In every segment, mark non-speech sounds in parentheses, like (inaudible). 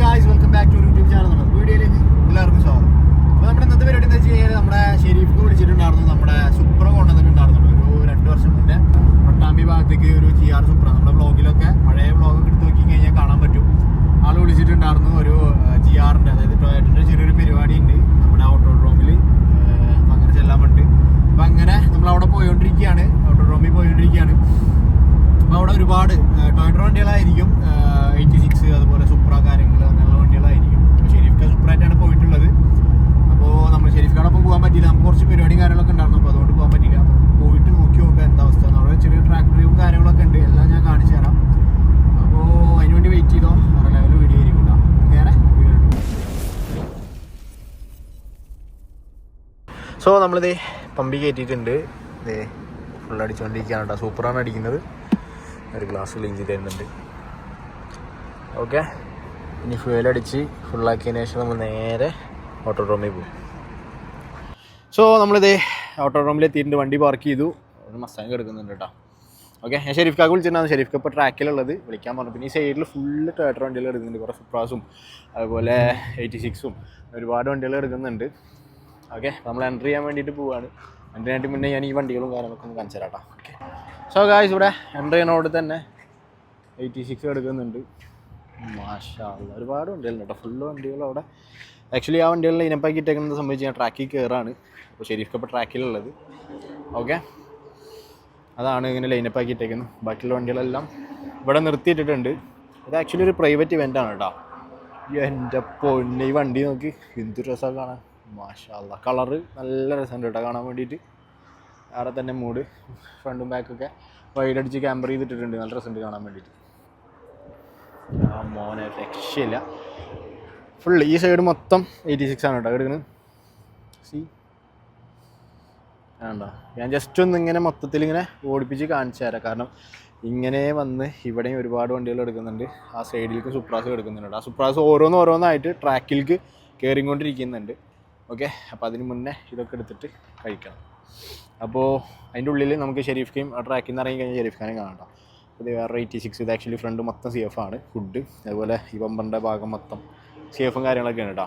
Guys welcome back to YouTube channel നമ്മുടെ വീഡിയോയിലേക്ക് എല്ലാവർക്കും സ്വാഗതം. അപ്പോൾ നമ്മുടെ ഇന്നത്തെ പരിപാടി എന്താ വെച്ച് കഴിഞ്ഞാൽ നമ്മുടെ ഷെരീഫ് വിളിച്ചിട്ടുണ്ടായിരുന്നു. നമ്മുടെ സുപ്ര കൊണ്ടുവന്നിട്ടുണ്ടായിരുന്നു. ഒരു രണ്ട് വർഷം മുന്നേ പട്ടാമ്പി ഭാഗത്തേക്ക് ഒരു ജി ആർ സുപ്ര നമ്മുടെ വ്ളോഗിലൊക്കെ പഴയ വ്ളോഗൊക്കെ എടുത്ത് നോക്കി കഴിഞ്ഞാൽ കാണാൻ പറ്റും. ആൾ വിളിച്ചിട്ടുണ്ടായിരുന്നു ഒരു ജി ആറിന്റെ അതായത് ടൊയറ്റിന്റെ ചെറിയൊരു പരിപാടി ഉണ്ട് നമ്മുടെ ഓട്ടോഡ്രോമിൽ അപ്പോൾ അങ്ങനെ ചെല്ലാൻ പറ്റും അപ്പോൾ അങ്ങനെ നമ്മൾ അവിടെ പോയിക്കൊണ്ടിരിക്കുകയാണ് ഓട്ടോഡ്രോമിൽ പോയിക്കൊണ്ടിരിക്കുകയാണ് ഒരുപാട് ടൊയറ്റോ വണ്ടികളായിരിക്കും എയ്റ്റി സിക്സ് അതുപോലെ സുപ്ര കാര്യങ്ങൾ അങ്ങനെയുള്ള വണ്ടികളായിരിക്കും. ഷെരീഫ്ക്ക സുപ്രായിട്ടാണ് പോയിട്ടുള്ളത്. അപ്പോൾ നമ്മൾ ഷെരീഫ് കാടൊപ്പം പോകാൻ പറ്റിയില്ല. നമുക്ക് കുറച്ച് പരിപാടിയും കാര്യങ്ങളൊക്കെ ഉണ്ടായിരുന്നു. അപ്പോൾ അതുകൊണ്ട് പോകാൻ പറ്റിയില്ല. അപ്പോൾ പോയിട്ട് നോക്കി നോക്കുക എന്താ അവസ്ഥ. അവിടെ ചെറിയ ട്രാക്ക് കാര്യങ്ങളൊക്കെ ഉണ്ട്. എല്ലാം ഞാൻ കാണിച്ചു തരാം. അപ്പോൾ അതിനുവേണ്ടി വെയിറ്റ് ചെയ്തോ? വേറെ ലെവൽ വീഡിയോ ആയിരിക്കും നേരെ സോ നമ്മളിത് പമ്പി കയറ്റിയിട്ടുണ്ട് ഇതേ ഫുൾ അടിച്ചുകൊണ്ടിരിക്കുകയാണ് കേട്ടോ സൂപ്പറാണ് അടിക്കുന്നത്. ഒരു ഗ്ലാസ് ക്ലീൻ ചെയ്ത് തരുന്നുണ്ട് ഓക്കെ ഇനി ഫ്യൂൽ അടിച്ച് ഫുള്ളാക്കിയതിന് ശേഷം നമ്മൾ നേരെ ഓട്ടോഡ്രോമിൽ പോകും സോ നമ്മളിത് ഓട്ടോഡ്രോമിൽ എത്തിയിട്ടുണ്ട്. വണ്ടി പാർക്ക് ചെയ്തു. ഒരു മസ്താങ് കിടക്കുന്നുണ്ട് കേട്ടോ ഓക്കെ ഞാൻ ഷെരീഫ് കാക്ക് ഷെരീഫ് ഇപ്പോൾ ട്രാക്കിലുള്ളത് വിളിക്കാൻ പറഞ്ഞു പിന്നെ ഈ സൈഡിൽ ഫുള്ള് ടോയറ്റർ വണ്ടികൾ എടുക്കുന്നുണ്ട്. കുറേ സുപ്രാസും അതുപോലെ എയ്റ്റി സിക്സും ഒരുപാട് വണ്ടികൾ എടുക്കുന്നുണ്ട്. ഓക്കെ നമ്മൾ എൻട്രി ചെയ്യാൻ വേണ്ടിയിട്ട് പോവുകയാണ് എൻട്രി ചെയ്യാനായിട്ട് മുന്നേ ഞാൻ ഈ വണ്ടികളും കാര്യങ്ങളൊക്കെ ഒന്ന് കാണിച്ചു തരാം ഓക്കെ സോ ഗായ്സ് ഇവിടെ എൻട്രി ചെയ്യുന്നതോട് തന്നെ എയ്റ്റി സിക്സ് എടുക്കുന്നുണ്ട്. മാഷാ അല്ലാ. ഒരുപാട് വണ്ടികളുണ്ട് കേട്ടോ. ഫുള്ള് വണ്ടികൾ അവിടെ. ആക്ച്വലി ആ വണ്ടികളിൽ ഇനപ്പാക്കി ഇട്ടേക്കുന്നത് സംബന്ധിച്ച് ഞാൻ ട്രാക്കിൽ കയറാണ് അപ്പോൾ ഷെരീഫ് ഇപ്പോൾ ട്രാക്കിലുള്ളത് ഓക്കെ അതാണ് ഇങ്ങനെ ലൈനപ്പാക്കി ഇട്ടേക്കുന്നത്. ബാക്കിയുള്ള വണ്ടികളെല്ലാം ഇവിടെ നിർത്തിയിട്ടിട്ടുണ്ട്. ഇത് ആക്ച്വലി ഒരു പ്രൈവറ്റ് ഇവന്റ് ആണ് കേട്ടോ. എന്റെ പൊന്നെ ഈ വണ്ടി നോക്കി. എന്ത് രസമാണ് കാണാൻ. മാഷാല്ല കളറ് നല്ല രസമുണ്ട് കേട്ടോ കാണാൻ വേണ്ടിയിട്ട്. വേറെ തന്നെ മൂഡ് ഫ്രണ്ടും ബാക്കൊക്കെ വൈഡ് വൈഡടിച്ച് ക്യാമ്പർ ചെയ്തിട്ടിട്ടുണ്ട്. നല്ല രസമുണ്ട് കാണാൻ വേണ്ടിയിട്ട്. ആ മോനെ രക്ഷയില്ല. ഫുൾ ഈ സൈഡ് മൊത്തം എയ്റ്റി സിക്സ് ആണ് കേട്ടോ എടുക്കുന്നത് സി വേണ്ട ഞാൻ ജസ്റ്റ് ഒന്ന് ഇങ്ങനെ മൊത്തത്തിൽ ഇങ്ങനെ ഓടിപ്പിച്ച് കാണിച്ചു തരാം. കാരണം ഇങ്ങനെ വന്ന് ഇവിടെയും ഒരുപാട് വണ്ടികൾ എടുക്കുന്നുണ്ട് ആ സൈഡിലേക്ക് സുപ്രാസ് എടുക്കുന്നുണ്ട് ആ സുപ്രാസ് ഓരോന്ന് ഓരോന്നായിട്ട് ട്രാക്കിലേക്ക് കയറിക്കൊണ്ടിരിക്കുന്നുണ്ട് ഓക്കെ അപ്പോൾ അതിന് മുന്നേ ഇതൊക്കെ എടുത്തിട്ട് കഴിക്കണം. അപ്പോൾ അതിന്റെ ഉള്ളിൽ നമുക്ക് ഷെരീഫ് ആ ട്രാക്കിൽ നിന്ന് ഇറങ്ങി കഴിഞ്ഞാൽ ഷെരീഫ് ഖാനെ കാണാം ഇത് വേറെ എയ്റ്റി സിക്സ് ഇത് ആക്ച്വലി ഫ്രണ്ട് മൊത്തം സി എഫ് ആണ് ഫുഡ് അതുപോലെ ഈ ബമ്പറിന്റെ ഭാഗം മൊത്തം സി എഫും കാര്യങ്ങളൊക്കെയാണ് കേട്ടോ.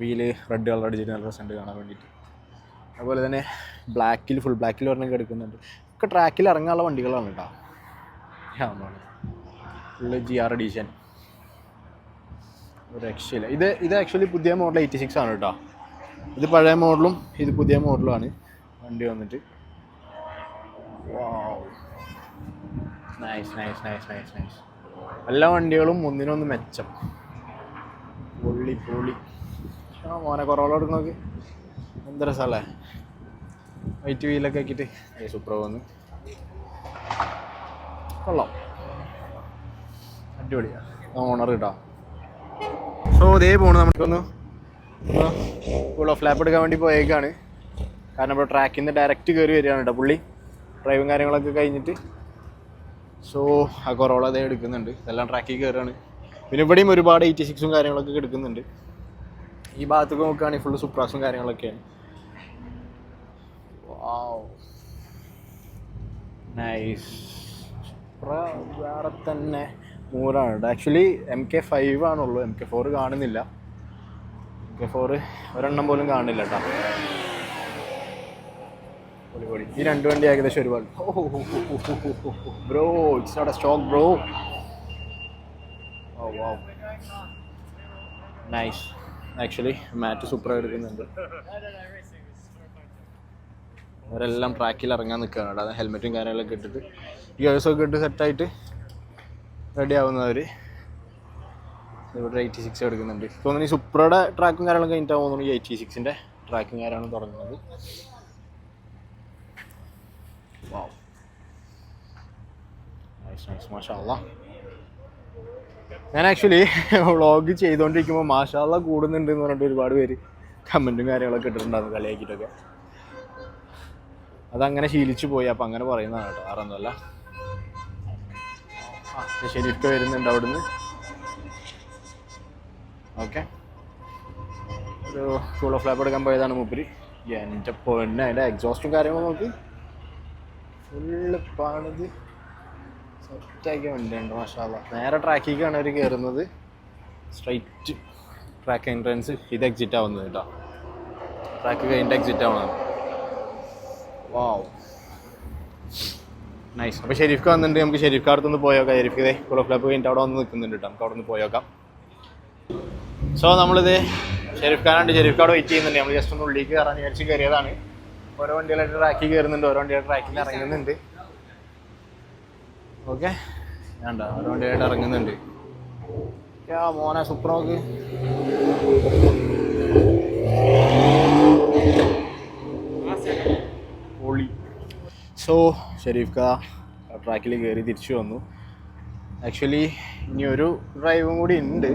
വീൽ റെഡ് കളർ അടിച്ചിട്ട് നല്ല രസമുണ്ട് കാണാൻ വേണ്ടിയിട്ട് അതുപോലെ തന്നെ ബ്ലാക്കിൽ ഫുൾ ബ്ലാക്കിൽ ഒരെണ്ണം എടുക്കുന്നുണ്ട്. ഒക്കെ ട്രാക്കിൽ ഇറങ്ങാനുള്ള വണ്ടികളാണ് കേട്ടോ. ഫുള്ള് ജി ആർ എഡീഷൻ രക്ഷയില്ല. ഇത് ഇത് ആക്ച്വലി പുതിയ മോഡൽ എയ്റ്റി സിക്സ് ആണ് കേട്ടോ. ഇത് പഴയ മോഡലും ഇത് പുതിയ മോഡലുമാണ് വണ്ടി വന്നിട്ട്. Nice nice nice nice nice എല്ലാ വണ്ടികളും ഒന്നിനൊന്ന് മെച്ചം. പൊള്ളി പൊള്ളി ആ മോനെ കുറവുള്ള എടുക്കണോക്ക് എന്ത് രസമല്ലേ വൈറ്റ് വീലൊക്കെ ആക്കിയിട്ട്. ഏ സൂപ്പർ വന്ന് കൊള്ളാം. അടിപൊളിയാ. ഓണർ കിട്ടാം സോ ഇതേ പോണു. നമുക്കൊന്ന് ഫുൾ ഓഫ് ലാപ്പ് എടുക്കാൻ വേണ്ടി പോയേക്കാണ്. കാരണം ഇപ്പോൾ ട്രാക്കിൽ നിന്ന് ഡയറക്റ്റ് കയറി വരികയാണ് കേട്ടോ പുള്ളി. ഡ്രൈവും കാര്യങ്ങളൊക്കെ കഴിഞ്ഞിട്ട്. സോ ആ കൊറോള അതേ എടുക്കുന്നുണ്ട്. ഇതെല്ലാം ട്രാക്കിൽ കയറുകയാണ് പിന്നെ ഇവിടെയും ഒരുപാട് എയ്റ്റി സിക്സും കാര്യങ്ങളൊക്കെ എടുക്കുന്നുണ്ട്. ഈ ഭാഗത്തൊക്കെ നോക്കുകയാണെങ്കിൽ ഫുള്ള് സുപ്രാസും കാര്യങ്ങളൊക്കെയാണ്. നൈസ് വേറെ തന്നെ മൂരാണ് ആക്ച്വലി എം കെ ഫൈവ് ആണുള്ളൂ. എം കെ ഫോർ കാണുന്നില്ല. എം കെ ഫോർ ഒരെണ്ണം പോലും കാണുന്നില്ല കേട്ടോ പൊളി പൊളി ഈ രണ്ട് വണ്ടി ഏകദേശം ഒരുപാട്. Bro it's not a stock bro oh wow nice actually mat super എടുക്കുന്നുണ്ട്. അവരെല്ലാം ട്രാക്കിൽ ഇറങ്ങാൻ നിൽക്കുകയാണ് കേട്ടോ. അത് ഹെൽമെറ്റും കാര്യങ്ങളൊക്കെ ഇട്ടിട്ട്. ഗേഴ്സൊക്കെ ഇട്ട് സെറ്റായിട്ട് റെഡി ആവുന്നവർ ഇവിടെ എയ്റ്റി സിക്സ് എടുക്കുന്നുണ്ട് തോന്നുന്നു ഈ സുപ്രയുടെ ട്രാക്കും കാര്യങ്ങളൊക്കെ കഴിഞ്ഞിട്ടാണ് തോന്നുന്നു ഈ എയ്റ്റി സിക്സിന്റെ ട്രാക്കും കാര്യമാണ് തുടങ്ങുന്നത്. വാവ് നൈസ് നൈസ് മാഷാള്ള ഞാൻ ആക്ച്വലി വ്ളോഗ് (laughs) ചെയ്തുകൊണ്ടിരിക്കുമ്പോൾ മാഷാള്ള കൂടുന്നുണ്ട് എന്ന് പറഞ്ഞിട്ട് ഒരുപാട് പേര് കമന്റും കാര്യങ്ങളൊക്കെ ഇട്ടിട്ടുണ്ടായിരുന്നു കളിയാക്കിയിട്ടൊക്കെ. അതങ്ങനെ ശീലിച്ചു പോയി. അപ്പം അങ്ങനെ പറയുന്നതാണ് കേട്ടോ. വേറെ ഒന്നുമല്ല ആ ഷെരീഫ് വരുന്നുണ്ട് അവിടുന്ന്. ഓക്കെ. ഒരു കൂൾ ഓഫ് ലാബ് എടുക്കാൻ പോയതാണ് മൂപ്പര്. എന്റെ പൊന്നെ അതിന്റെ എക്സോസ്റ്റും കാര്യങ്ങളും നോക്ക്. ഫുള്ള് പണിത് സെറ്റാക്കിയ വണ്ടിയുണ്ട് മാഷാല്ല നേരെ ട്രാക്കിലേക്കാണ് അവർ കയറുന്നത് സ്ട്രൈറ്റ് ട്രാക്ക് എൻട്രൻസ് ഇത് എക്സിറ്റ് ആവുന്നത് കേട്ടോ ട്രാക്ക് കഴിഞ്ഞിട്ട് എക്സിറ്റ് ആവണം. വാവ് നൈസ് അപ്പോൾ ഷെരീഫ് വന്നിട്ടുണ്ട്. നമുക്ക് ഷെരീഫ് അടുത്തൊന്ന് പോയോക്കാം. ഷെരീഫ് ഇതേ ഓഫ് ക്ലബ്ബ് കഴിഞ്ഞിട്ട് അവിടെ വന്ന് നിൽക്കുന്നുണ്ട് കേട്ടോ നമുക്ക് അവിടെ നിന്ന് പോയോക്കാം. സോ നമ്മളിത് ഷെരീഫ് ഖാനാണ്ട് ഷെരീഫ് ഖാൻ വെയിറ്റ് ചെയ്യുന്നുണ്ട്. നമ്മൾ ജസ്റ്റ് ഒന്ന് ഉള്ളിലേക്ക് കയറാൻ വിചാരിച്ച് കയറിയതാണ്. ഓരോ വണ്ടികളായിട്ട് ട്രാക്കിൽ കയറുന്നുണ്ട് ഓരോ വണ്ടികളുടെ ട്രാക്കിൽ ഇറങ്ങുന്നുണ്ട്. ഓക്കെ വേണ്ട ഓരോ വണ്ടിയായിട്ട് ഇറങ്ങുന്നുണ്ട്. മോനെ സൂപ്പർ നോക്ക്. പൊളി. സോ ഷെരീഫ് കാ ട്രാക്കിൽ കയറി തിരിച്ചു വന്നു. ആക്ച്വലി ഇനി ഒരു ഡ്രൈവും കൂടി ഉണ്ട്.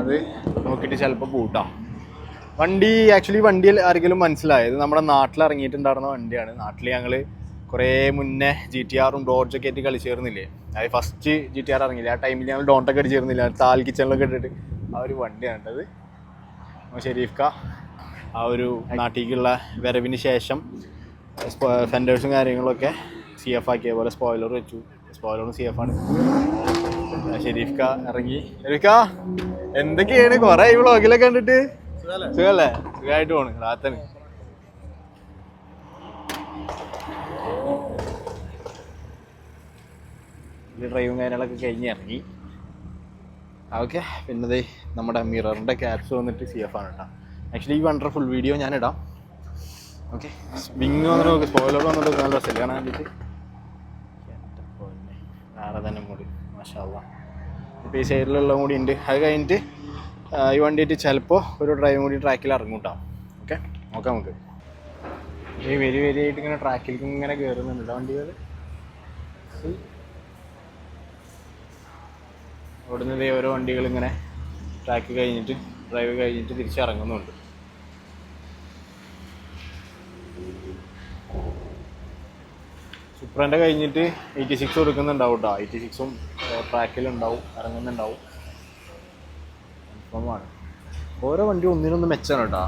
അത് നോക്കിയിട്ട് ചിലപ്പോൾ കൂട്ടാം. വണ്ടി ആക്ച്വലി വണ്ടി ആരെങ്കിലും മനസ്സിലായത്? നമ്മുടെ നാട്ടിൽ ഇറങ്ങിയിട്ടുണ്ടായിരുന്ന വണ്ടിയാണ്. നാട്ടിൽ ഞങ്ങൾ കുറേ മുന്നേ ജി ടി ആറും ഡോഡ്ജൊക്കെ ആയിട്ട് കളിച്ചേർന്നില്ലേ അത് ഫസ്റ്റ് ജി ടി ആർ ഇറങ്ങില്ല? ആ ടൈമിൽ ഞങ്ങൾ ഡോണ്ടൊക്കെ അടിച്ചേർന്നില്ല താൽ കിച്ചണിലൊക്കെ ഇട്ടിട്ട്. ആ ഒരു വണ്ടിയാണ് അത്. ഷെരീഫ് ക ആ ഒരു നാട്ടിലേക്കുള്ള വരവിന് ശേഷം ഫെൻഡേഴ്സും കാര്യങ്ങളൊക്കെ സി എഫ് ആക്കിയ പോലെ സ്പോയിലർ വെച്ചു. സ്പോയിലറും സി എഫ് ആണ്. ഷെരീഫ് ക ഇറങ്ങി. ഷെരീഫ് ക എന്തൊക്കെയാണ്? കുറേ ഈ വ്ളോഗിലൊക്കെ കണ്ടിട്ട്. സുഖല്ലേ? സുഖമായിട്ട് പോണ് റാത്തന്. ഡ്രൈവും കാര്യങ്ങളൊക്കെ കഴിഞ്ഞ് ഇറങ്ങി. ഓക്കെ പിന്നെ ദേ നമ്മുടെ മിററിന്റെ ക്യാപ്സ് വന്നിട്ട് സി എഫ് ആണ് കേട്ടോ ആക്ച്വലി ഈ വണ്ടർ ഫുൾ വീഡിയോ ഞാൻ ഇടാം. ഓക്കെ സ്വിങ് വന്നിട്ട് നോക്കി സ്പോയിലർ വന്നിട്ട് നല്ല രസമില്ല കാണാൻ വേണ്ടിയിട്ട്. വേറെ തന്നെ മൂടി മാഷാ ഇപ്പോൾ ഈ സൈഡിലുള്ള കൂടി ഉണ്ട് അത് കഴിഞ്ഞിട്ട് ഈ വണ്ടിയിട്ട് ചിലപ്പോൾ ഒരു ഡ്രൈവ് കൂടി ട്രാക്കിൽ ഇറങ്ങും കേട്ടോ ഓക്കെ നോക്കാം നമുക്ക്. ഈ വെരി വരിയായിട്ട് ഇങ്ങനെ ട്രാക്കിലേക്ക് ഇങ്ങനെ കയറുന്നുണ്ട് വണ്ടികൾ അവിടുന്ന് ഇതേ ഓരോ വണ്ടികൾ ഇങ്ങനെ ട്രാക്ക് കഴിഞ്ഞിട്ട് ഡ്രൈവ് കഴിഞ്ഞിട്ട് തിരിച്ചിറങ്ങുന്നുണ്ട് സുപ്രന്റെ കഴിഞ്ഞിട്ട് എയ്റ്റി സിക്സ് കൊടുക്കുന്നുണ്ടാവും കേട്ടോ എയ്റ്റി സിക്സും ട്രാക്കിലുണ്ടാവും ഇറങ്ങുന്നുണ്ടാവും. കൺഫേമാണ് ഓരോ വണ്ടി ഒന്നിനൊന്ന് മെച്ചാണ് കേട്ടോ.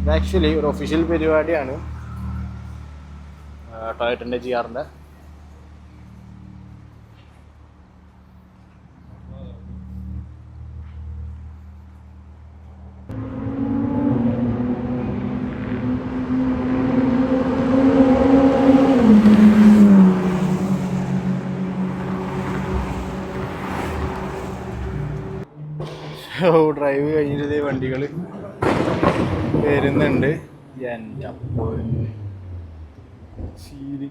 ഇത് ആക്ച്വലി ഒരു ഒഫീഷ്യൽ പരിപാടിയാണ്. ടോയറ്റിന്റെ ജി ആറിന്റെ ഡ്രൈവ് കഴിഞ്ഞിട്ട് ഇതേ വണ്ടികൾ വരുന്നുണ്ട് എന്റെ. ശീലി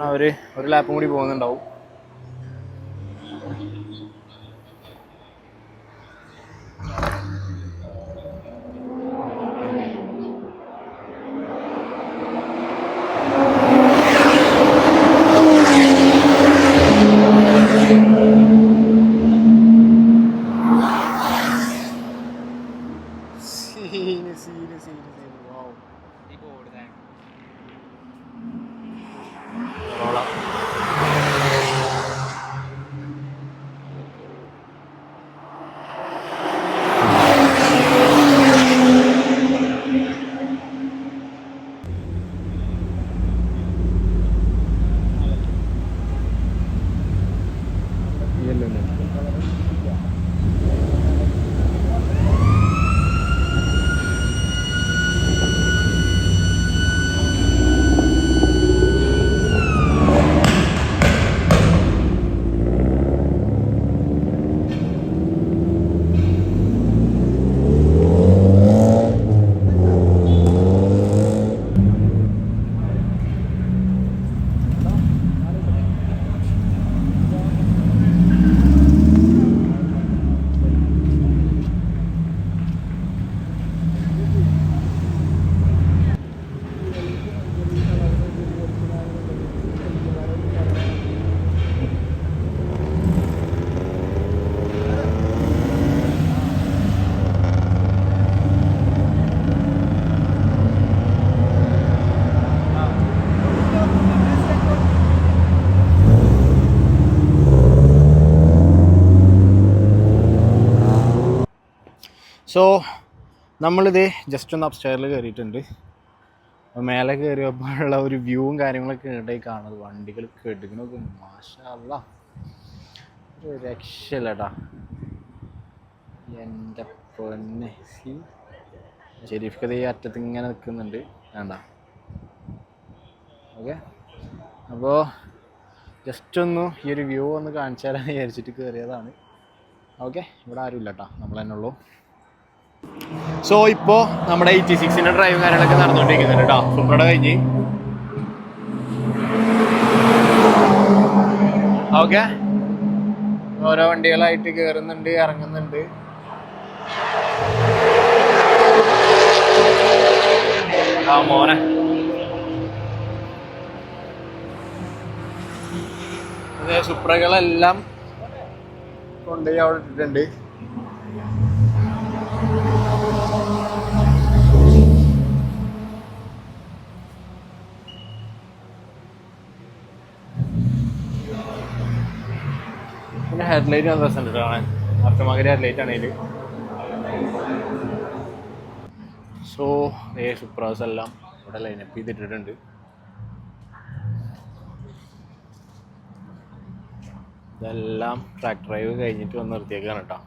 അവർ ഒരു ലാപ്പും കൂടി പോകുന്നുണ്ടാവും സോ നമ്മളിത് ജസ്റ്റ് ഒന്ന് അപ്സ്റ്റെയറിൽ കയറിയിട്ടുണ്ട് മേലെ കയറിയപ്പോഴുള്ള ഒരു വ്യൂവും കാര്യങ്ങളൊക്കെ ഉണ്ടായി കാണുന്നത് വണ്ടികൾ കെടുക്കണൊക്കെ മാഷല്ല ഒരു രക്ഷല്ലടാ എന്റെ പൊന്നെ. സി. ഷെരീഫ് ഈ അറ്റത്ത് ഇങ്ങനെ നിൽക്കുന്നുണ്ട് വേണ്ട. ഓക്കെ. അപ്പോൾ ജസ്റ്റ് ഒന്ന് ഈ ഒരു വ്യൂ ഒന്ന് കാണിച്ചു വിചാരിച്ചിട്ട് കയറിയതാണ് ഓക്കെ. ഇവിടെ ആരും ഇല്ല കേട്ടോ നമ്മൾ തന്നെ ഉള്ളൂ. സോ ഇപ്പോൾ നമ്മുടെ എയ്റ്റി സിക്സിന്റെ ഡ്രൈവ് കാര്യങ്ങളൊക്കെ നടന്നുകൊണ്ടിരിക്കുന്നുണ്ട് കേട്ടോ. സൂപ്പറുടെ കഴിഞ്ഞ്. ഓക്കെ ഓരോ വണ്ടികളായിട്ട് കയറുന്നുണ്ട് ഇറങ്ങുന്നുണ്ട്. ആ മോനെ. സുപ്രകളെല്ലാം കൊണ്ടുപോയി അവിടെ ഇട്ടിട്ടുണ്ട്. ഹെഡ്ലൈറ്റ് നല്ല രസമുണ്ട് കാണാൻ ആഫ്റ്റർ ഹെഡ്ലൈറ്റ് ആണെങ്കിൽ സോ ഏ സുപ്രാസ് എല്ലാം ഇവിടെ ലൈനപ്പ് ചെയ്തിട്ടിട്ടുണ്ട് ഇതെല്ലാം ട്രാക്ക് ഡ്രൈവ് കഴിഞ്ഞിട്ട് വന്ന് നിർത്തിയേക്കാണ് കേട്ടോ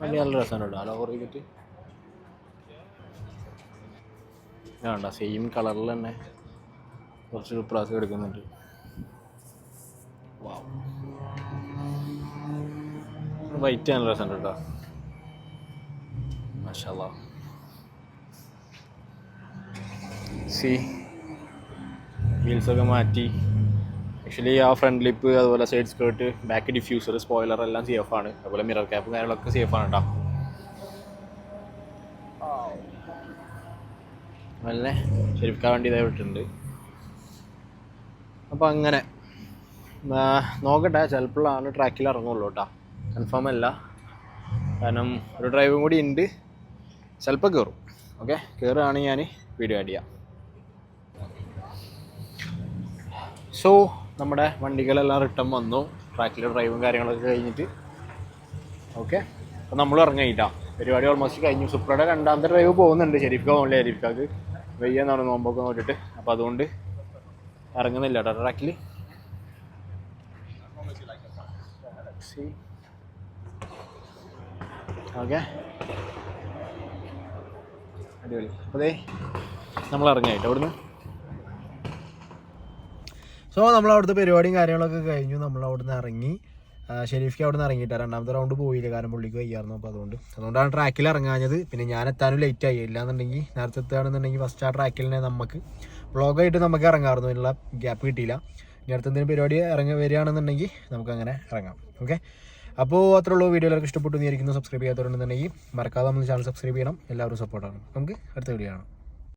വണ്ടി നല്ല രസമുണ്ട് കേട്ടോ അലോ സെയിം കളറിൽ തന്നെ കുറച്ച് പ്രാവശ്യം എടുക്കുന്നുണ്ട് വൈറ്റ് നല്ല രസമുണ്ട് കേട്ടോ. മാഷാ സി വീൽസൊക്കെ മാറ്റി. ആക്ച്വലി ആ ഫ്രണ്ട് ലിപ്പ് അതുപോലെ side skirt back diffuser spoiler എല്ലാം സേഫ് ആണ്. അതുപോലെ മിറർ ക്യാപ്പ് കാര്യങ്ങളൊക്കെ സേഫ് ആണ് കേട്ടോ നല്ല ശരിക്കാൻ വേണ്ടി ഇതായി വിട്ടിട്ടുണ്ട്. അപ്പോൾ അങ്ങനെ. നോക്കട്ടെ ചിലപ്പോഴാണ് ട്രാക്കിൽ ഇറങ്ങുള്ളൂ കേട്ടോ കൺഫേം അല്ല. കാരണം ഒരു ഡ്രൈവും കൂടി ഉണ്ട്. ചിലപ്പോൾ കയറും ഓക്കെ കയറുകയാണെങ്കിൽ ഞാൻ വീഡിയോ ആഡ് ചെയ്യാം. സോ നമ്മുടെ വണ്ടികളെല്ലാം റിട്ടേൺ വന്നു. ട്രാക്കിലെ ഡ്രൈവും കാര്യങ്ങളൊക്കെ കഴിഞ്ഞിട്ട്. ഓക്കെ അപ്പോൾ നമ്മൾ ഇറങ്ങിയിട്ടാ പരിപാടി ഓൾമോസ്റ്റ് കഴിഞ്ഞു. സുപ്രയുടെ രണ്ടാമത്തെ ഡ്രൈവ് പോകുന്നുണ്ട്. ഷെരീഫ്ക്ക ഓൺലൈൻ ഷെരീഫ്ക്കാക്ക് വെയ്യെന്നാണ് നോമ്പൊക്കെ നോക്കിയിട്ട് അപ്പോൾ അതുകൊണ്ട് ഇറങ്ങുന്നില്ല കേട്ടോ ട്രാക്കിൽ ഓക്കെ അടിപൊളി. അതെ നമ്മൾ ഇറങ്ങിയായിട്ട് അവിടുന്ന്. സോ നമ്മൾ അവിടുത്തെ പരിപാടിയും കാര്യങ്ങളൊക്കെ കഴിഞ്ഞു. നമ്മൾ അവിടുന്ന് ഇറങ്ങി. ഷെരീഫ്ക്ക് അവിടെ നിന്ന് ഇറങ്ങിയിട്ടാണ് രണ്ടാമത്തെ റൗണ്ട് പോയില്ല. കാരണം പുള്ളിക്ക് വയ്യായിരുന്നു. അപ്പോൾ അതുകൊണ്ട്. അതുകൊണ്ടാണ് ട്രാക്കിൽ ഇറങ്ങാഞ്ഞത്. പിന്നെ ഞാൻ എത്താനും ലേറ്റ് ആയി. ഇല്ലാന്നുണ്ടെങ്കിൽ നേരത്തെ എത്തുകയാണെന്നുണ്ടെങ്കിൽ ഫസ്റ്റ് ആ ട്രാക്കിൽ തന്നെ നമുക്ക് വ്ളോഗായിട്ട് നമുക്ക് ഇറങ്ങാമായിരുന്നു. അതിനുള്ള ഗ്യാപ്പ് കിട്ടിയില്ല. ഇനി അടുത്തെന്തെങ്കിലും പരിപാടി ഇറങ്ങി വരികയാണെന്നുണ്ടെങ്കിൽ നമുക്ക് അങ്ങനെ ഇറങ്ങാം. ഓക്കെ അപ്പോൾ അത്രേ ഉള്ളൂ വീഡിയോ എല്ലാവർക്കും ഇഷ്ടപ്പെട്ടു എന്ന് വിചാരിക്കുന്നു. സബ്സ്ക്രൈബ് ചെയ്യാത്തവരുണ്ടെന്നുണ്ടെങ്കിൽ മറക്കാതെ നമ്മൾ ചാനൽ സബ്സ്ക്രൈബ് ചെയ്യണം. എല്ലാവരും സപ്പോർട്ടാണ് നമുക്ക് അടുത്ത വീഡിയോ കാണാം.